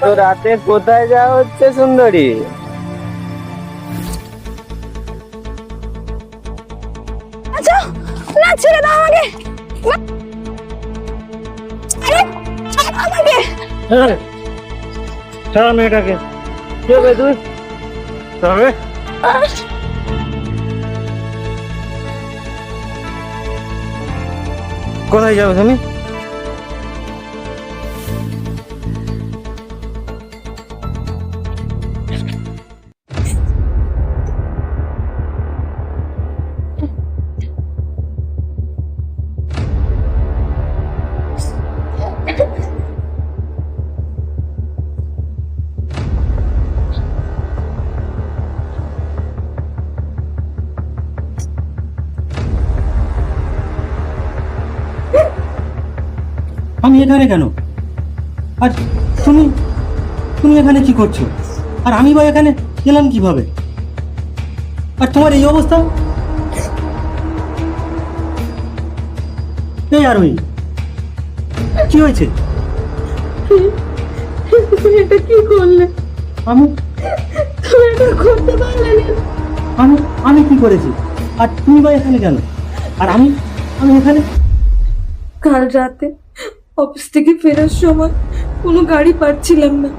তো রাতে কোথায় যাওয়া হচ্ছে সুন্দরী? আচ্ছা না ছেড়ে দাও আমাকে। আরে ছাড়ো আমাকে। ছাড়া মেয়েটাকে। কে বে তুই তবে কোথায় যাবে তুমি? এখানে কেন? আর তুমি তুমি এখানে কি করছ? আর আমি বা এখানে গেলাম কীভাবে? আর তোমার এই অবস্থা? এই আর ওই কি হয়েছে? তুমি এটা কি করলে? আমি। তুমি এটা করতে পারলে আমি আমি কি করেছি? আর তুমি বা এখানে কেন? আর আমি আমি এখানে কাল রাতে অফিস থেকে ফেরার সময় কোনো গাড়ি পাচ্ছিলাম না।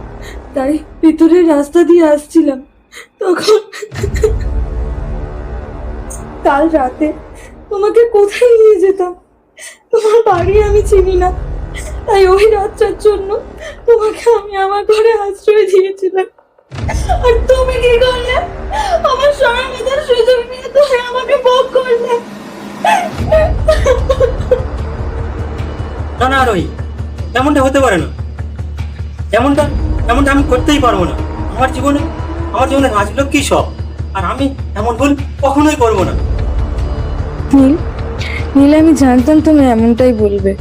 তাই ভিতরের রাস্তা দিয়ে আসছিলাম। তখন কাল রাতে তোমাকে কোথায় নিয়ে যেতাম? তোমার বাড়ি আমি চিনি না। তাই ওই রাতটার জন্য তোমাকে আমি আমার ঘরে আশ্রয় দিয়েছিলাম। আর তুমি কি করলে? আমার সরলতার সুযোগ নিয়ে তুমি আমাকে ভোগ করলে। না না আর ওই। এমনটা হতে পারে না। এমনটা এমনটা আমি করতেই পারব না। আমার জীবনে আমার জীবনে রাজলক্ষ্মী সব। আর আমি এমন ভুল কখনোই করব না। নীল নীল, আমি জানতাম তুমি এমনটাই বলবে।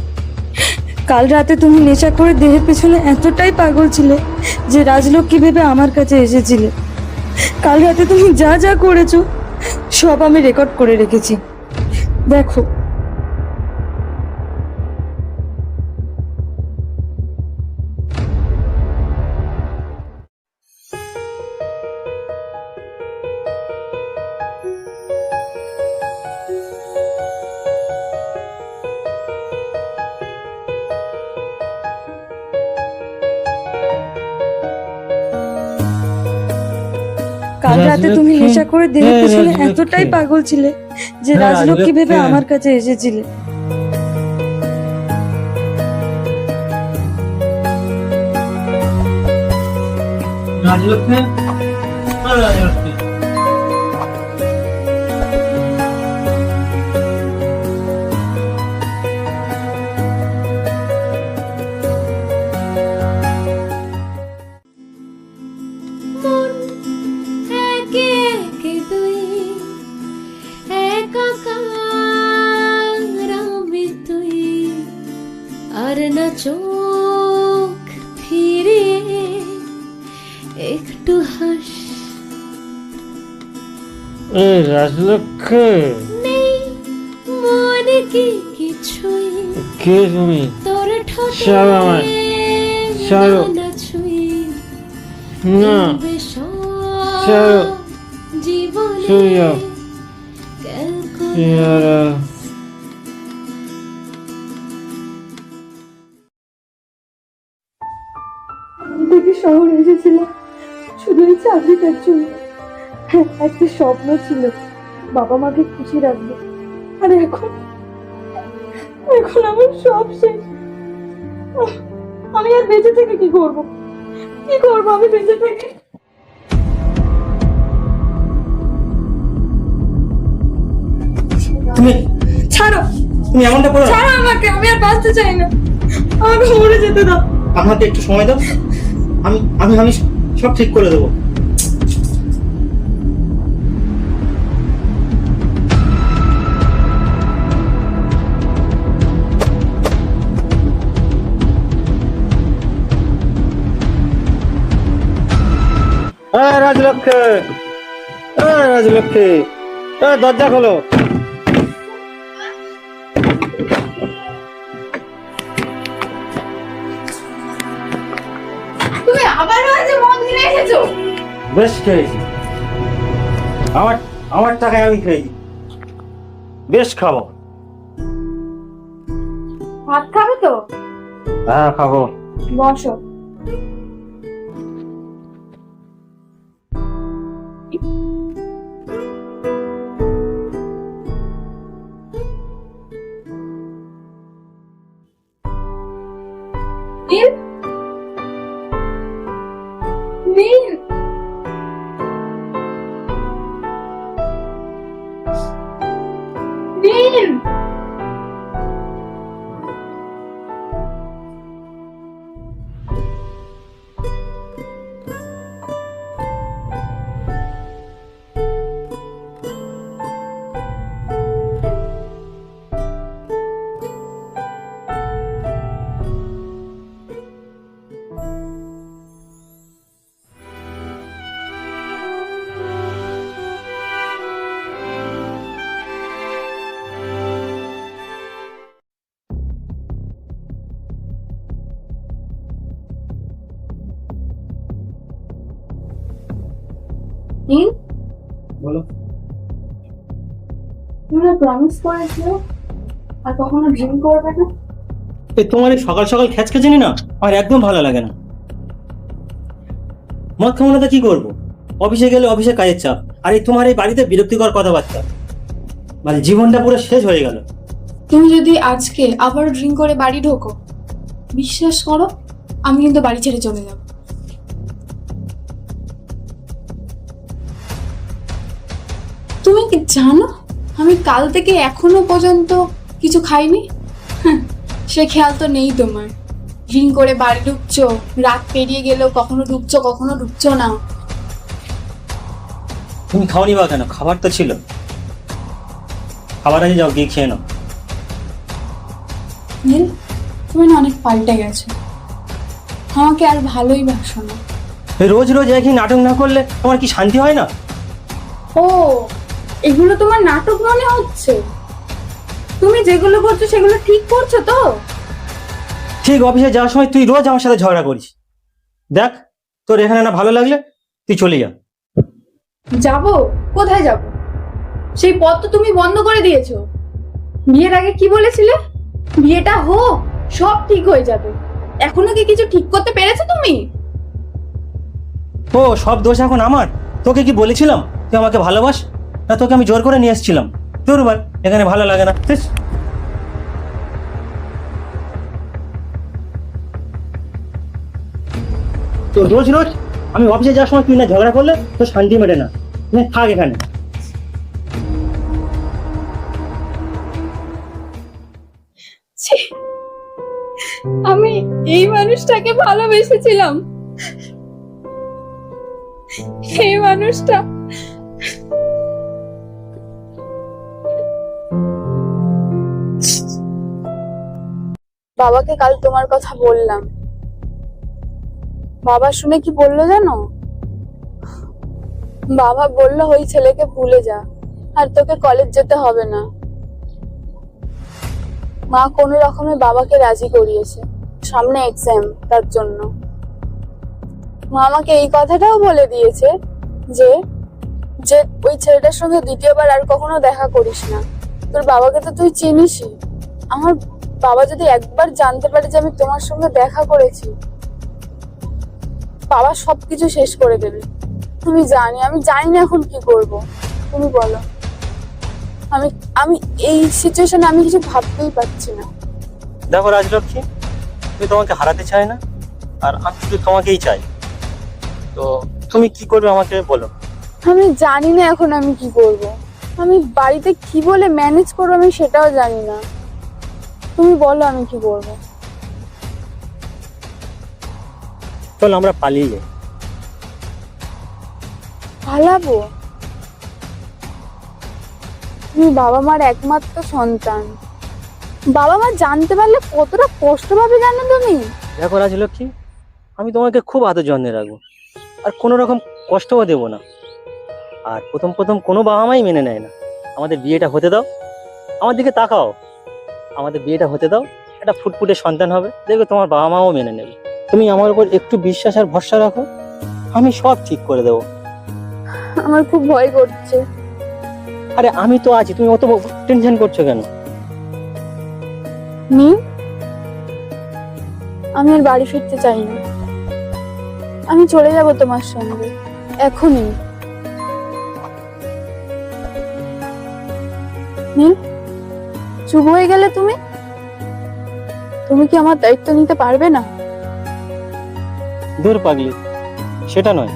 কাল রাতে তুমি নেশা করে দেহের পেছনে এতটাই পাগল ছিলে যে রাজলক্ষ্মী ভেবে আমার কাছে এসেছিলে। কাল রাতে তুমি যা যা করেছ, সব আমি রেকর্ড করে রেখেছি। দেখো কাল রাতে তুমি নেশা করে দেহের পিছনে এতটাই পাগল ছিলে যে হ্যাঁ, রাজলক্ষ্মী ভেবে আমার কাছে এসেছিলে। রাজলক্ষ্মী? আর না চোখ ফিরিয়ে একটু হাস। এই রাজলক্ষ্মী। নেই মনে কি কিছুই। কে তুমি? তোর ঠোঁটে ছাড়ো আমায়, ছাড়ো। না ছাড়ো। জীবনে সরে যাও। স্বপ্ন ছিল। বাবা মাকে খুশি রাখব। আর এখন এখন আমার সব শেষ। আমি আর বেঁচে থেকে কি করব? কি করব আমি বেঁচে থেকে? তুমি ছাড়ো। তুমি এমনটা করো ছাড়ো আমাকে আমি আর বাঁচতে চাই না। আমাকে মরে যেতে দাও। আমাকে একটু সময় দাও। আমি আমি আমি সব ঠিক করে দেবো। রাজলক্ষ্মী রাজলক্ষ্মী এ, দরজা খোলো। তুমি আবারও আজ মদ কিনে এসেছ? বেশ খেয়েছি। আমার আমার টাকায় আমি খেয়েছি। বেশ খাব। ভাত খাবে তো? হ্যাঁ খাব। বসো। তুমি প্রমিস করেছিলে? আর কখনো ড্রিঙ্ক করবে না এই তোমার এই সকাল সকাল খেচখেচানি না আমার একদম ভালো লাগে না। মদ খাব না তো কি করব? অফিসে গেলে অফিসে কাজের চাপ। আর এই তোমার এই বাড়িতে বিরক্তিকর কথাবার্তা। মানে জীবনটা পুরো শেষ হয়ে গেল। তুমি যদি আজকে আবার ড্রিঙ্ক করে বাড়ি ঢোকো বিশ্বাস করো আমি কিন্তু বাড়ি ছেড়ে চলে যাব। তুমি কি জানো? আমি কাল থেকে এখনও পর্যন্ত কিছু খাইনি? সে খেয়াল তো নেই তোমার। ড্রিঙ্ক করে বাড়ি ঢুকছো রাত পেরিয়ে গেলেও কখনো ঢুকছো কখনো ঢুকছো না। তুমি খাওনি বা কেন? খাবার তো ছিল। খাবার আছে যাও গিয়ে খেয়ে নাও। নীল তুমি না অনেক পাল্টে গেছো। আমাকে আর ভালোই বাসো না। রোজ রোজ একই নাটক না করলে তোমার কি শান্তি হয় না? ও এগুলো তোমার নাটক মনে হচ্ছে? তুমি যেগুলো করছ সেগুলো ঠিক করছ তো? ঠিক অফিসে যাওয়ার সময় তুই রোজ আমার সাথে ঝগড়া করিস। দেখ তোর এখানে না ভালো লাগলে তুই চলে যা। যাব? কোথায় যাব? সেই পথ তো তুমি বন্ধ করে দিয়েছ। বিয়ের আগে কি বলেছিলে? বিয়েটা হোক সব ঠিক হয়ে যাবে। এখনও কি কিছু ঠিক করতে পেরেছ তুমি? ও সব দোষ এখন আমার। তোকে কি বলেছিলাম? তুই আমাকে ভালোবাস? না তোকে আমি জোর করে নিয়ে এসেছিলাম। তোর বল এখানে ভালো লাগে না। তো রোজ রোজ আমি অফিসে যাওয়ার সময় তুই না ঝগড়া করলে তো শান্তি মেটে নে, থাক এখানে। আমি এই মানুষটাকে ভালোবেসেছিলাম। এই মানুষটা বাবাকে কাল তোমার কথা বললাম। বাবা শুনে কি বলল জানো? বাবা বলল, ওই ছেলেকে ভুলে যা, আর তোকে কলেজ যেতে হবে না। মা কোনো রকমে বাবাকে রাজি করিয়েছে, সামনে এক্সাম তার জন্য। মা আমাকে এই কথাটাও বলে দিয়েছে যে যে ওই ছেলেটার সঙ্গে দ্বিতীয়বার আর কখনো দেখা করিস না। তোর বাবাকে তো তুই চিনিসই। আমার বাবা যদি একবার জানতে পারে যে আমি তোমার সঙ্গে দেখা করেছি বাবা সবকিছু শেষ করে দেবে। তুমি জানি আমি জানি না এখন কি করব। তুমি বলো। আমি আমি এই সিচুয়েশনে আমি কিছু ভাবতেই পারছি না। দেখো রাজলক্ষ্মী আমি তোমাকে হারাতে চাই না আর আমি শুধু তোমাকেই চাই। তো তুমি কি করবে আমাকে বলো। আমি জানি না এখন আমি কি করব। আমি বাড়িতে কি বলে ম্যানেজ করব আমি সেটাও জানি না। তুমি বলো আমি কি করব চল আমরা পালিয়ে যাই। পালাবো? তুমি বাবা মার একমাত্র সন্তান। বাবা মা জানতে পারলে কতটা কষ্ট পাবে জানো তুমি? দেখো রাজলক্ষ্মী আমি তোমাকে খুব আদর যত্নে রাখব। আর কোনো রকম কষ্টও দেবো না। আর প্রথম প্রথম কোনো বাবা মাই মেনে নেয় না। আমাদের বিয়েটা হতে দাও। আমার দিকে তাকাও। আমাদের বিয়েটা হতে দাও একটা ফুটফুটে সন্তান হবে। দেখবে তোমার বাবা মাও মেনে নেবে। তুমি আমার উপর একটু বিশ্বাস আর ভরসা রাখো আমি সব ঠিক করে দেবো। আমার খুব ভয় করছে। আরে আমি তো আছি তুমি অত টেনশন করছ কেন? নি আমি আর বাড়ি ফিরতে চাই না। আমি চলে যাব তোমার সঙ্গে এখনই। নীল চুপ হয়ে গেলে তুমি? তুমি কি আমার দায়িত্ব নিতে পারবে না? দূর পাগলি, সেটা নয়।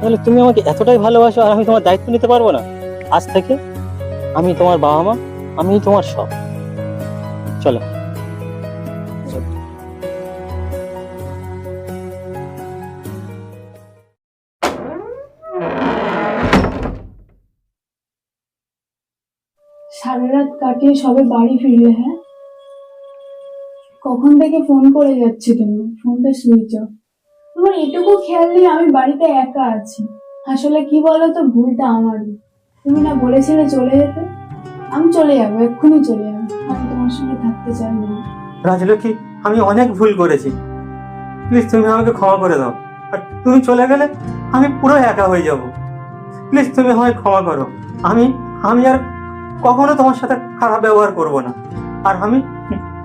তাহলে তুমি আমাকে এতটাই ভালোবাসো আর আমি তোমার দায়িত্ব নিতে পারব না? আজ থেকে আমি তোমার বাবা মা আমি তোমার সব। চলো। সারা রাত কাটিয়ে সবে বাড়ি ফিরলে হ্যাঁ? কখন থেকে ফোন করে যাচ্ছি তুমি? ফোনটা সুইচ অফ। তোমার এটুকু খেয়াল নেই আমি বাড়িতে একা আছি। আসলে কি বলো তো ভুলটা আমারই। তুমি না বলেছিলে চলে যেতে? আমি চলে যাব, এক্ষুনি চলে যাব। আমি তোমার সঙ্গে থাকতে চাই না। রাজলক্ষ্মী, আমি অনেক ভুল করেছি। প্লিজ তুমি আমাকে ক্ষমা করে দাও। আর তুমি চলে গেলে আমি পুরো একা হয়ে যাব। প্লিজ তুমি আমায় ক্ষমা করো। আমি আমি আর কখনো তোমার সাথে খারাপ ব্যবহার করব না। আর আমি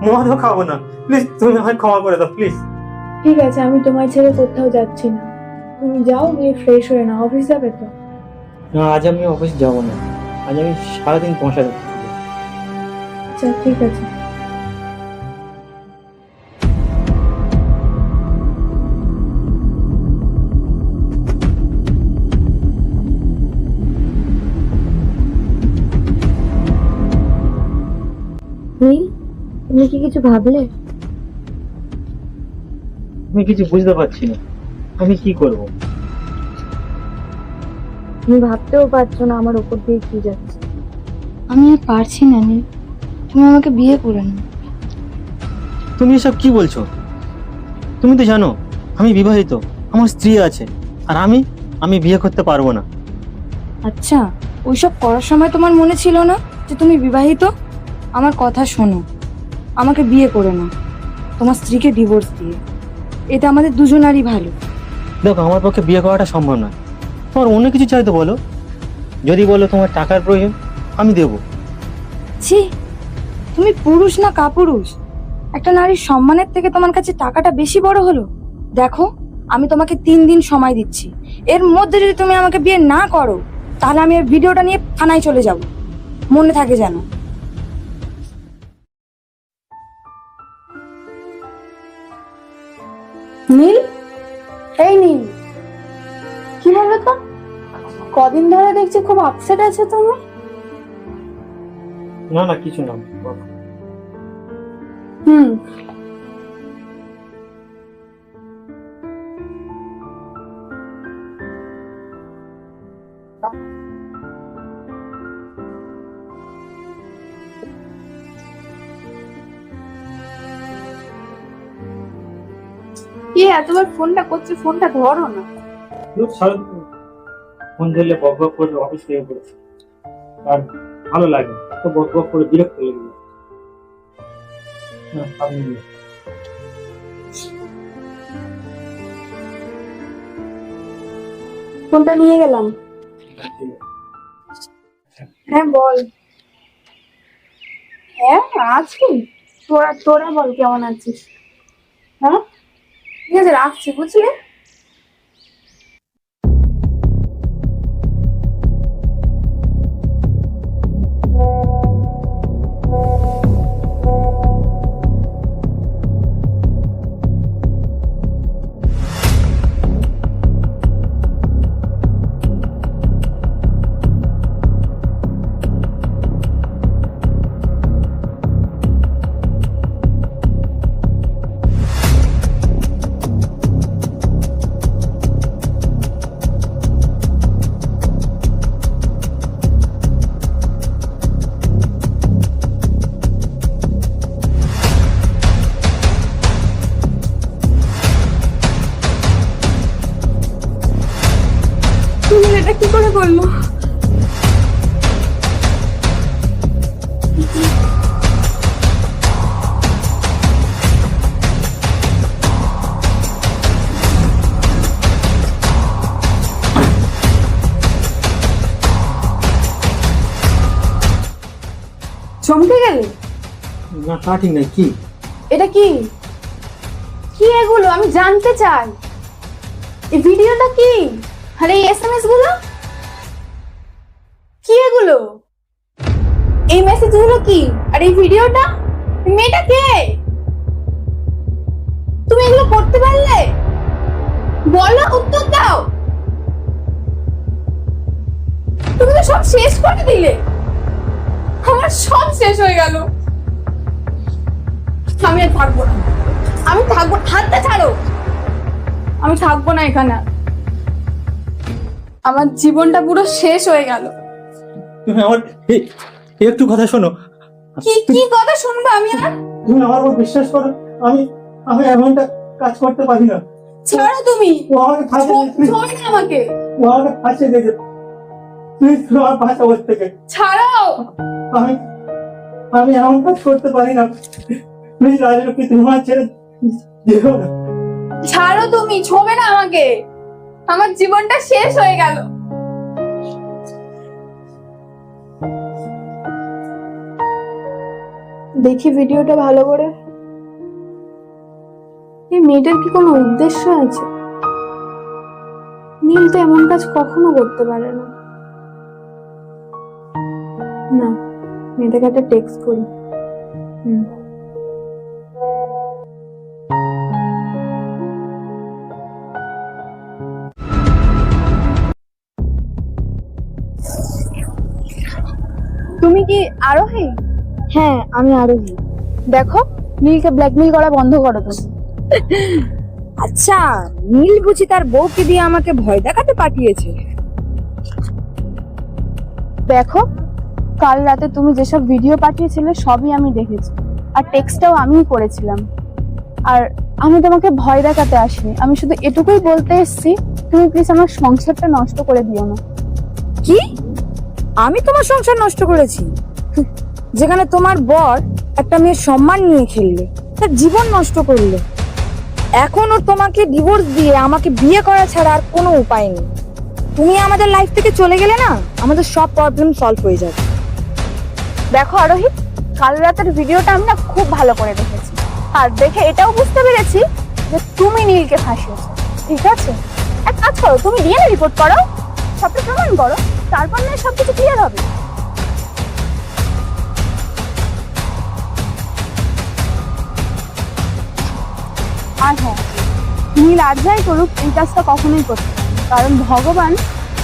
মদও খাব না। প্লিজ তুমি আমায় ক্ষমা করে দাও প্লিজ। ঠিক আছে আমি তোমায় ছেড়ে কোথাও যাচ্ছি না। তুমি যাও গিয়ে ফ্রেশ হয়ে নাও। অফিস যাবে তো? না আজ আমি অফিস যাব না। আজ আমি সারাদিন তোমার সাথে আচ্ছা ঠিক আছে। তুমি কি কিছু ভাবলে? আমি কিছু বুঝতে পারছি না। আমি কি করব? তুমি ভাবতেও পারছ না আমার ওপর দিয়ে কি যাচ্ছে। আমি আর পারছি না নীল। তুমি আমাকে বিয়ে করে নাও তুমি এসব কি বলছো? তুমি তো জানো আমি বিবাহিত আমার স্ত্রী আছে আর আমি আমি বিয়ে করতে পারব না। আচ্ছা ওইসব করার সময় তোমার মনে ছিল না যে তুমি বিবাহিত? আমার কথা শোনো। আমাকে বিয়ে করে নাও তোমার স্ত্রীকে ডিভোর্স দিয়ে। এটা আমাদের দুজনারই ভালো। দেখো আমার পক্ষে বিয়ে করাটা সম্ভব নয়। তোমার অন্য কিছু চাই তো বলো। যদি বলো তোমার টাকার প্রয়োজন আমি দেবো। ছি তুমি পুরুষ না কাপুরুষ? একটা নারীর সম্মানের থেকে তোমার কাছে টাকাটা বেশি বড় হলো? দেখো আমি তোমাকে তিন দিন সময় দিচ্ছি। এর মধ্যে যদি তুমি আমাকে বিয়ে না করো তাহলে আমি ভিডিওটা নিয়ে থানায় চলে যাব। মনে থাকে যেন। নীল? এই নীল। কি বলো তো? কদিন ধরে দেখছি খুব আপসেট আছে তুমি। না না কিছু না। হুম কি এতবার ফোনটা করছে ফোনটা ধরো না। ফোন ধরলে বক বক করে অফিস থেকে পড়েছে আর ভালো লাগে তো বক বক করে বিরক্ত লেগে না, ফোনটা নিয়ে গেলাম। হ্যাঁ বল। হ্যাঁ আছি। তোরা তোরা বল কেমন আছিস? হ্যাঁ? ঠিক আছে রাখছি বুঝলি? ঠিক নাই কি? এটা কি? কি এগুলো? আমি জানতে চাই। এই ভিডিওটা কি? আর, এই এসএমএসগুলো কি এগুলো? এই মেসেজগুলো কি? আর এই ভিডিওটা? মেয়েটা কে? তুমি এগুলো করতে পারলে? বলো উত্তর দাও। তুমি তো সব শেষ করে দিলে। আমার সব শেষ হয়ে গেল। আমি আর থাকব না। আমি থাকব হাতটা ছাড়ো। আমি থাকব না এখানে। আমার জীবনটা পুরো শেষ হয়ে গেল। তুমি আমার একটু কথা শোনো। কি কি কথা শুনব আমি আর? তুমি আমার উপর বিশ্বাস করো। আমি আমি এমনটা কাজ করতে পারি না। ছাড়ো তুমি। ও আমাকে ফাঁসিয়ে ছো- দিয়েছে। আমাকে। ও আমাকে ফাঁসিয়ে দিয়েছে। প্লিজ তুমি আমার বাঁচা ওর থেকে ছাড়ো। আমি আমি এমন কাজ করতে পারি না। প্লিজ রাজলক্ষ্মী তুমি আমার ছেড়ে যেও না ছাড়ো তুমি ছোবে না আমাকে। আমার জীবনটা শেষ হয়ে গেল। দেখি ভিডিওটা ভালো করে। এই মেয়েটার কি কোনো উদ্দেশ্য আছে? নীল তো এমন কাজ কখনো করতে পারে না। না মেয়েটাকে একটা টেক্সট করি। হুম। তুমি কি আরোহী? হ্যাঁ আমি আরোহী। দেখো নীলকে ব্ল্যাকমেল করা বন্ধ করো তুমি। আচ্ছা নীল বুঝি তার বউকে দিয়ে আমাকে ভয় দেখাতে পাঠিয়েছে। দেখো কাল রাতে তুমি যেসব ভিডিও পাঠিয়েছিলে সবই আমি দেখেছি। আর টেক্সটটাও আমিই করেছিলাম। আর আমি তোমাকে ভয় দেখাতে আসিনি। আমি শুধু এটুকুই বলতে এসেছি তুমি প্লিজ আমার সংসারটা নষ্ট করে দিও না। কি? আমি তোমার সংসার নষ্ট করেছি। যেখানে তোমার বর একটা মেয়ের সম্মান নিয়ে খেললে, তার জীবন নষ্ট করল। এখন ওর তোমাকে ডিভোর্স দিয়ে আমাকে বিয়ে করা ছাড়া আর কোনো উপায় নেই। তুমি আমাদের লাইফ থেকে চলে গেলে না, আমাদের সব প্রবলেম সলভ হয়ে যাবে। দেখো আরোহী, কাল রাতের ভিডিওটা আমি না খুব ভালো করে দেখেছি। আর দেখে এটাও বুঝতে পেরেছি যে তুমি নীলকে ফাঁসিয়েছো। ঠিক আছে? এক কাজ করো, তুমি ডিএনএ রিপোর্ট করো সবটা প্রমাণ করো। তারপর না সব কিছু ক্লিয়ার হবে। আর হ্যাঁ নীল আর যাই করুক, এই কাজটা কখনোই করতে কারণ ভগবান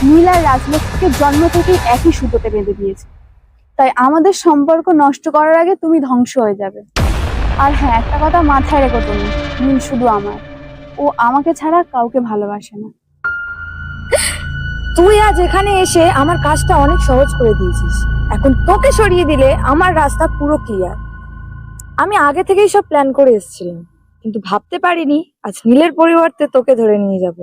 নীল আর রাজলক্ষ্মীকে জন্ম থেকেই একই সুতোতে বেঁধে দিয়েছে। তাই আমাদের সম্পর্ক নষ্ট করার আগে তুমি ধ্বংস হয়ে যাবে। আর হ্যাঁ একটা কথা মাথায় রেখো তুমি, নীল শুধু আমার ও আমাকে ছাড়া কাউকে ভালোবাসে না। তুই আজ এখানে এসে আমার কাজটা অনেক সহজ করে দিয়েছিস। এখন তোকে সরিয়ে দিলে আমার রাস্তা পুরো ক্লিয়ার আমি আগে থেকেই সব প্ল্যান করে এসেছিলাম, কিন্তু ভাবতে পারিনি আজ নীলের পরিবর্তে তোকে ধরে নিয়ে যাব।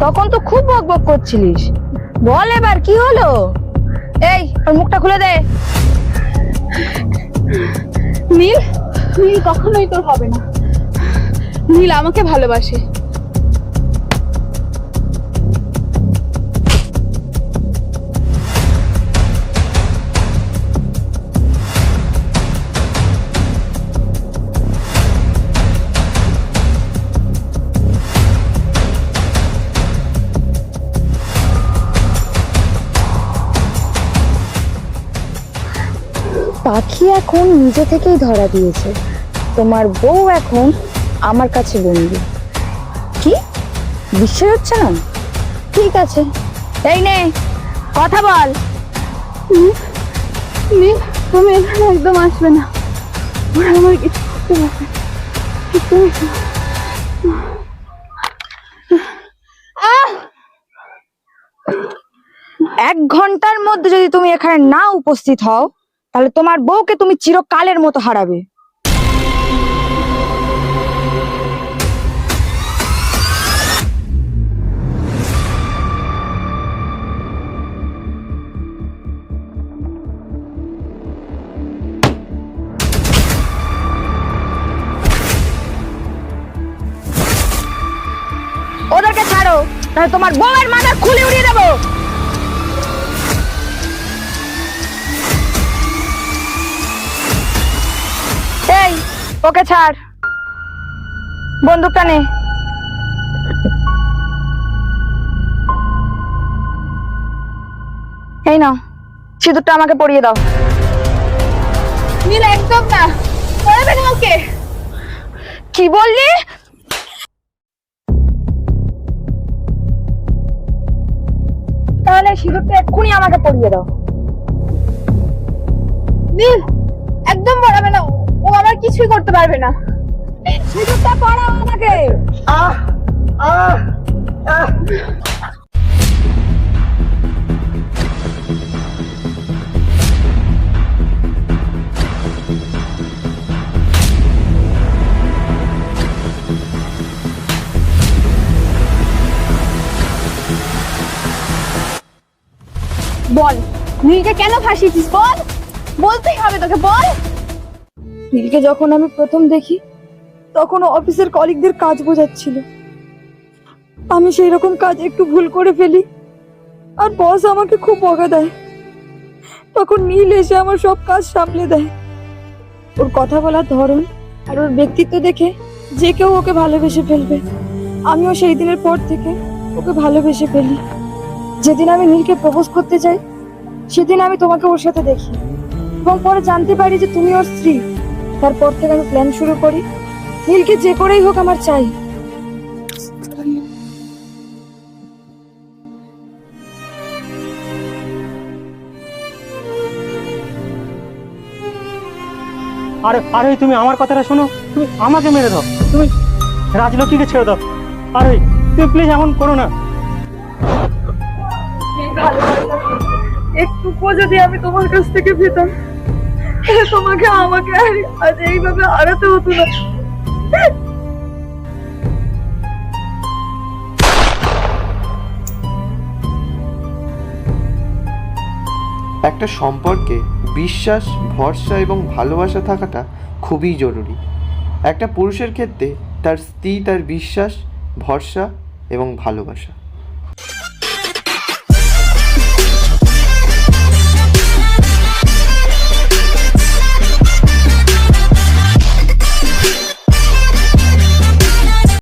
তখন তো খুব বক বক করছিলিস। বল এবার, কি হলো? এই ওর মুখটা খুলে দে। নীল নীল কখনোই তোর হবে না। নীল আমাকে ভালোবাসে। পাখি এখন নিজে থেকেই ধরা দিয়েছে। তোমার বউ এখন আমার কাছে বন্দি কি? বিশ্বাস হচ্ছে না? ঠিক আছে এই নে কথা বল। তুমি এখানে একদম আসবে না। ওরা আমার কিছু করতে পারবে তুমি এক ঘণ্টার মধ্যে যদি তুমি এখানে না উপস্থিত হও তাহলে তোমার বউকে তুমি চিরকালের মতো হারাবে। ওদেরকে ছাড়ো, তাহলে তোমার বউয়ের মাথা খুলে উড়িয়ে ওকে ছাড়। বন্দুকটা নে। এই নাও সিঁদুরটা আমাকে পরিয়ে দাও। নীল একদম না। পড়াবে না ওকে। কি বললি? তাহলে সিঁদুরটা এক্ষুনি আমাকে পরিয়ে দাও। নীল একদম পড়াবে না ও। আমার কিছুই করতে পারবে না। সিঁদুরটা পরাও আমাকে। বল নীলকে কেন ফাঁসিয়েছিস? বল। বলতেই হবে তোকে বল। নীলকে যখন আমি প্রথম দেখি, তখন অফিসের কলিগদের কাজ বোঝাচ্ছিল। আমি সেই রকম কাজ একটু ভুল করে ফেলি, আর বস আমাকে খুব বকা দেয়। তখন নীল এসে আমার সব কাজ সামলে দেয়। ওর কথা বলার ধরন আর ওর ব্যক্তিত্ব দেখে যে কেউ ওকে ভালোবেসে ফেলবে, আমিও সেই দিনের পর থেকে ওকে ভালোবেসে ফেলি। যেদিন আমি নীলকে প্রপোজ করতে যাই সেদিন আমি তোমাকে ওর সাথে দেখি। এবং পরে জানতে পারি যে তুমি ওর স্ত্রী। তারপর থেকে আমি প্ল্যান শুরু করি। নীলকে যে করেই হোক আমার চাই। আরে আরে তুমি আমার কথাটা শোনো। তুমি আমাকে মেরে দাও। তুমি রাজলক্ষ্মীকে ছেড়ে দাও। আরে তুমি প্লিজ এমন করো না। একটুকুও যদি আমি তোমার কাছ থেকে পেতাম তোমাকে আমাকে আজ এইভাবে হারাতে হতো না। একটা সম্পর্কে বিশ্বাস, ভরসা এবং ভালোবাসা থাকাটা খুবই জরুরি। একটা পুরুষের ক্ষেত্রে তার স্ত্রী তার বিশ্বাস, ভরসা এবং ভালোবাসা।